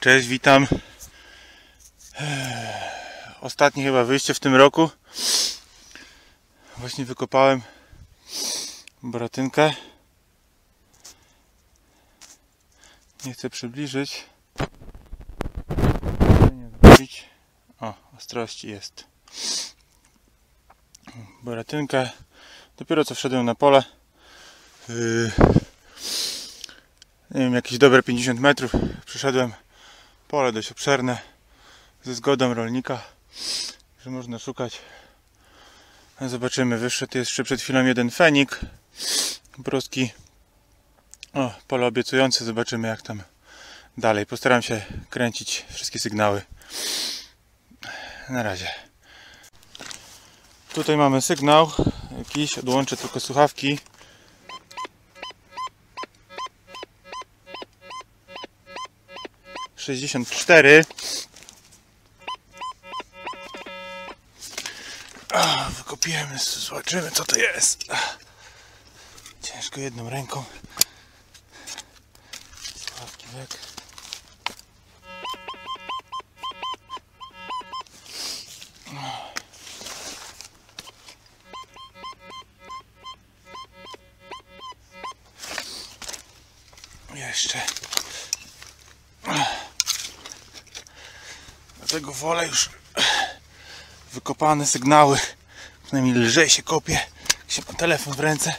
Cześć, witam. Ostatnie chyba wyjście w tym roku. Właśnie wykopałem boratynkę. Nie chcę przybliżyć. O, ostrości jest. Boratynkę. Dopiero co wszedłem na pole. Yy, nie wiem, jakieś dobre 50 metrów przeszedłem pole dość obszerne ze zgodą rolnika, że można szukać. Zobaczymy, wyszedł jeszcze przed chwilą jeden fenik broski. O, pole obiecujące, zobaczymy jak tam dalej. Postaram się kręcić wszystkie sygnały. Na razie. Tutaj mamy sygnał jakiś, odłączę tylko słuchawki. Sześćdziesiąt cztery. Wykopiemy, zobaczymy co to jest. Ciężko jedną ręką. Słuchawki weg. Jeszcze. Dlatego wolę już wykopane sygnały. Przynajmniej lżej się kopie, jak się ma telefon w ręce.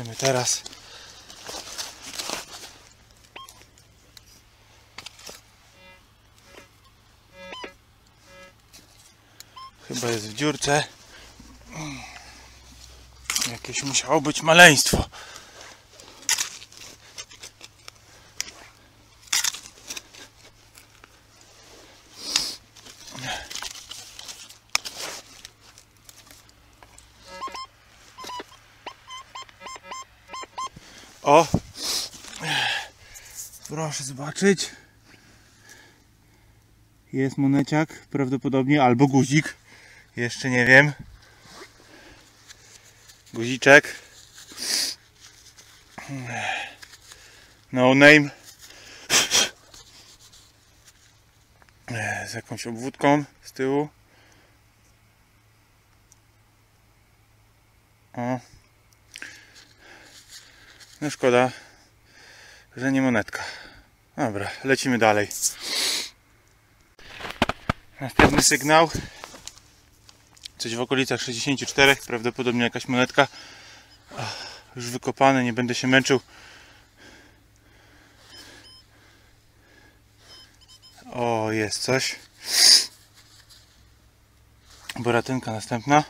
Zobaczymy teraz. Chyba jest w dziurce. Jakieś musiało być maleństwo. O! Proszę zobaczyć. Jest moneciak, prawdopodobnie, albo guzik. Jeszcze nie wiem. Guziczek. No name. Z jakąś obwódką z tyłu. O. No szkoda, że nie monetka. Dobra, lecimy dalej. Następny sygnał. Coś w okolicach 64, prawdopodobnie jakaś monetka. Już wykopane, nie będę się męczył. O, jest coś. Boratynka następna.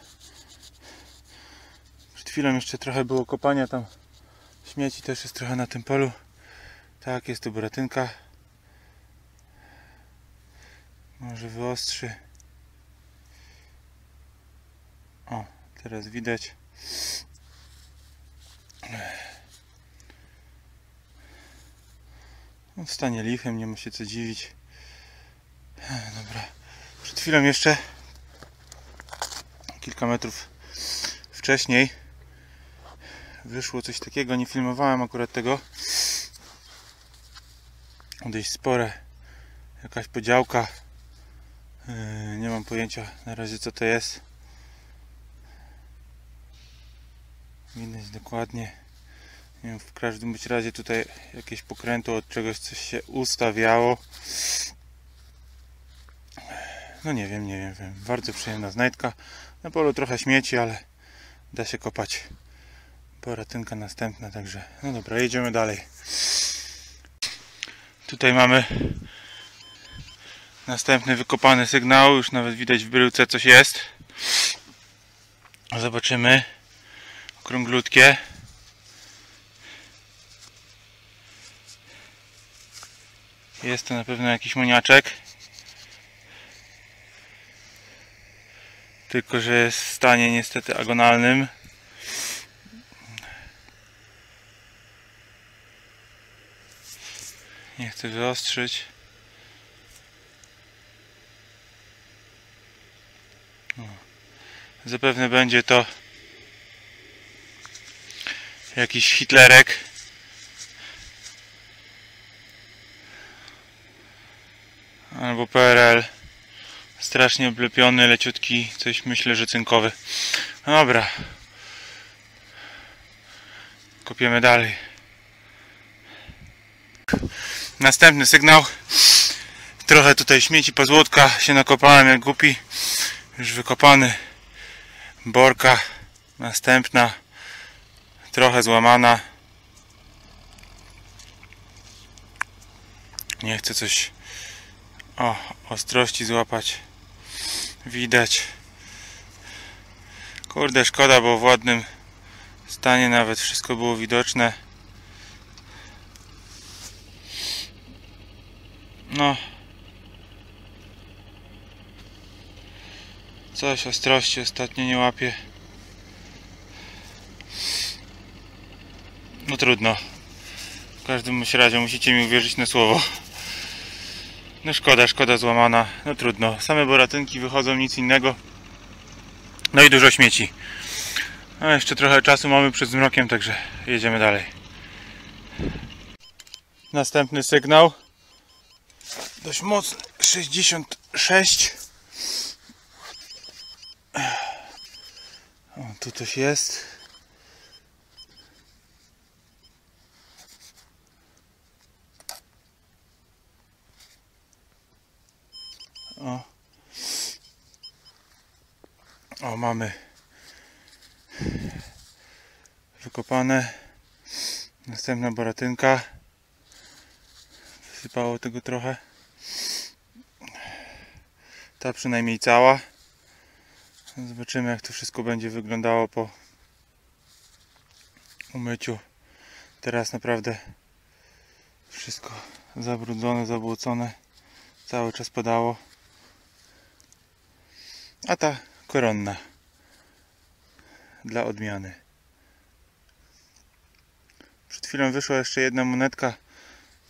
Przed chwilą jeszcze trochę było kopania tam. Śmieci też jest trochę na tym polu. Tak, jest tu boratynka. Może wyostrzy. O, teraz widać. No, w stanie lichem, nie ma się co dziwić. Dobra. Przed chwilą jeszcze kilka metrów wcześniej wyszło coś takiego, nie filmowałem akurat tego. Dość spore. Jakaś podziałka. Yy, Nie mam pojęcia na razie co to jest. Widać dokładnie. Nie wiem, w każdym bądź razie tutaj jakieś pokrętło od czegoś coś się ustawiało. No nie wiem, nie wiem, wiem. Bardzo przyjemna znajdka. Na polu trochę śmieci, ale da się kopać. Poratynka następna, także no dobra, jedziemy dalej. Tutaj mamy następny wykopany sygnał. Już nawet widać w bryłce coś jest. Zobaczymy. Okrąglutkie. Jest to na pewno jakiś moniaczek. Tylko, że jest w stanie niestety agonalnym. Nie chcę wyostrzyć. O. Zapewne będzie to jakiś Hitlerek. Albo PRL. Strasznie oblepiony, leciutki, coś myślę, że cynkowy. No dobra. Kopiemy dalej. Następny sygnał. Trochę tutaj śmieci pozłotka się nakopałem jak głupi. Już wykopany. Borka. Następna. Trochę złamana. Nie chcę coś o ostrości złapać. Widać. Kurde, szkoda, bo w ładnym stanie nawet wszystko było widoczne. No. Coś ostrości ostatnio nie łapie. No trudno. W każdym razie musicie mi uwierzyć na słowo. No szkoda, szkoda złamana. No trudno. Same boratynki wychodzą, nic innego. No i dużo śmieci. No jeszcze trochę czasu mamy przed zmrokiem, także jedziemy dalej. Następny sygnał. Dość mocny. 66. O, tu coś jest. O. O, mamy wykopane. Następna boratynka. Wysypało tego trochę. Ta przynajmniej cała. Zobaczymy jak to wszystko będzie wyglądało po umyciu. Teraz naprawdę wszystko zabrudzone, zabłocone. Cały czas padało. A ta koronna dla odmiany. Przed chwilą wyszła jeszcze jedna monetka,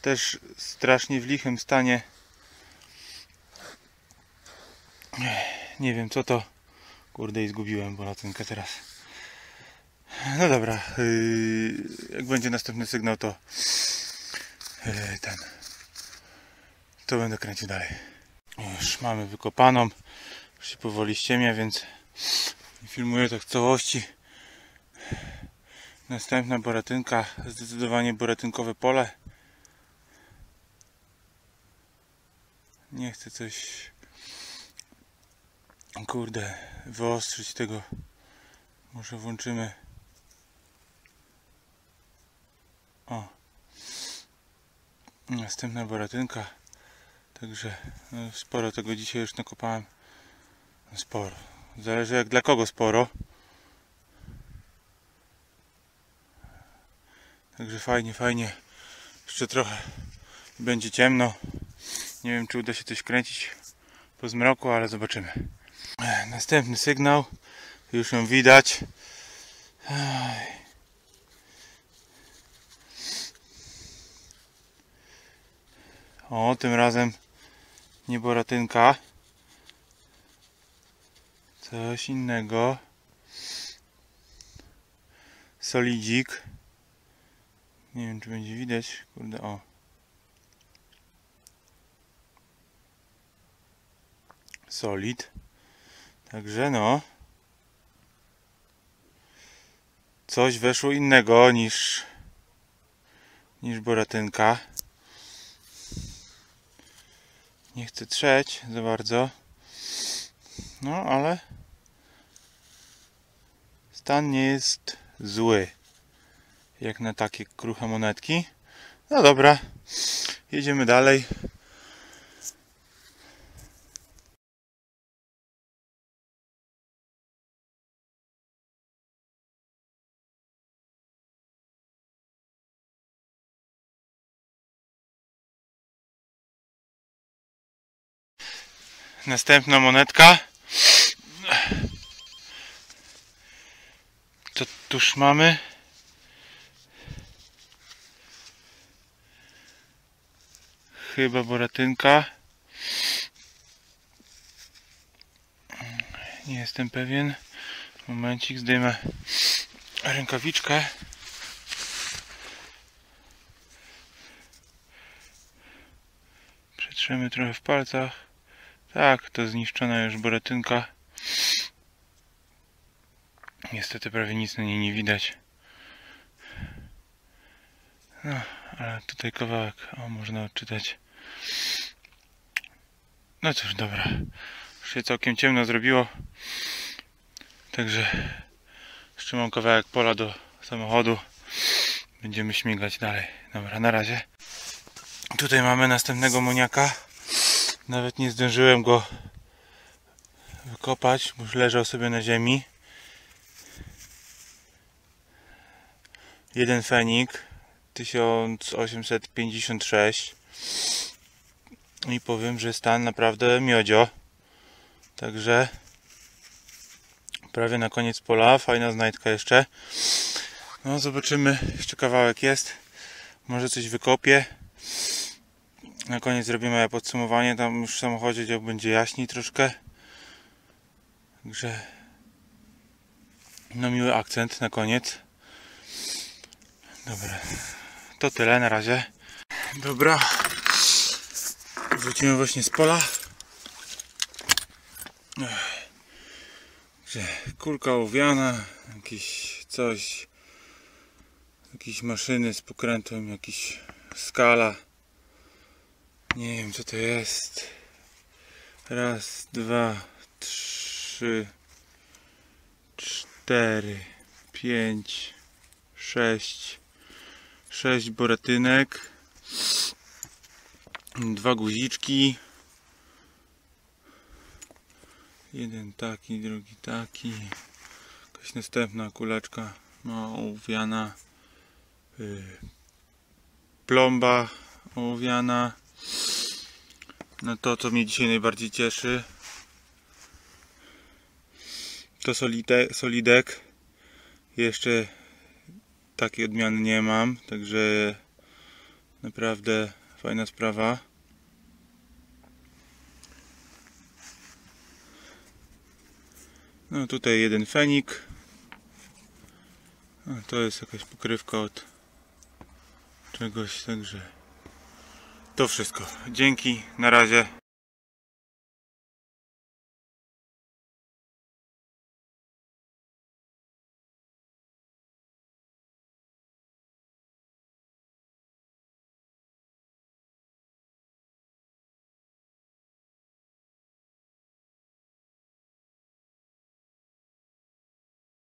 też strasznie w lichym stanie. Nie wiem co to. Kurde i zgubiłem boratynkę teraz. No dobra, yy, jak będzie następny sygnał to yy, ten to będę kręcił dalej. Już mamy wykopaną. Już się powoli ściemia, więc filmuję tak w całości. Następna boratynka, zdecydowanie boratynkowe pole. Nie chcę coś kurde wyostrzyć tego. Może włączymy o następna boratynka. Także no, sporo tego dzisiaj już nakopałem. Sporo. Zależy jak dla kogo sporo. Także fajnie, fajnie. Jeszcze trochę będzie ciemno. Nie wiem czy uda się coś kręcić po zmroku, ale zobaczymy. Następny sygnał. Już ją widać. O, tym razem nie boratynka. Coś innego. Solidzik. Nie wiem, czy będzie widać. Kurde, o. Solid. Także no. Coś weszło innego niż niż boratynka. Nie chcę trzeć za bardzo. No, ale stan nie jest zły. Jak na takie kruche monetki. No dobra, jedziemy dalej. Następna monetka. To tuż mamy. chyba boratynka. Nie jestem pewien. Momencik, zdejmę rękawiczkę. Przetrzemy trochę w palcach. Tak, to zniszczona już boratynka. Niestety prawie nic na niej nie widać. No, ale tutaj kawałek, o można odczytać. No cóż, dobra. Już się całkiem ciemno zrobiło. Także jeszcze kawałek pola do samochodu. Będziemy śmigać dalej. Dobra, na razie. Tutaj mamy następnego moniaka. Nawet nie zdążyłem go wykopać, bo już leżał sobie na ziemi. Jeden fenik 1856 i powiem, że stan naprawdę miodzio. Także prawie na koniec pola, fajna znajdka jeszcze. No zobaczymy, jeszcze kawałek jest. Może coś wykopię. Na koniec zrobimy podsumowanie. Tam już w samochodzie będzie jaśniej troszkę. Także no miły akcent na koniec. Dobra. To tyle na razie. Dobra. Wrócimy właśnie z pola. Ech. Że kulka owiana, jakieś coś, jakieś maszyny z pokrętłem, jakiś skala. Nie wiem co to jest. Raz, dwa, trzy, cztery, pięć, sześć, sześć boratynek, dwa guziczki, jeden taki, drugi taki, jakaś następna kuleczka no, ołowiana, y, plomba ołowiana, no to co mnie dzisiaj najbardziej cieszy to solide, solidek. Jeszcze takiej odmiany nie mam także naprawdę fajna sprawa. No tutaj jeden fenik. A to jest jakaś pokrywka od czegoś także to wszystko. Dzięki. Na razie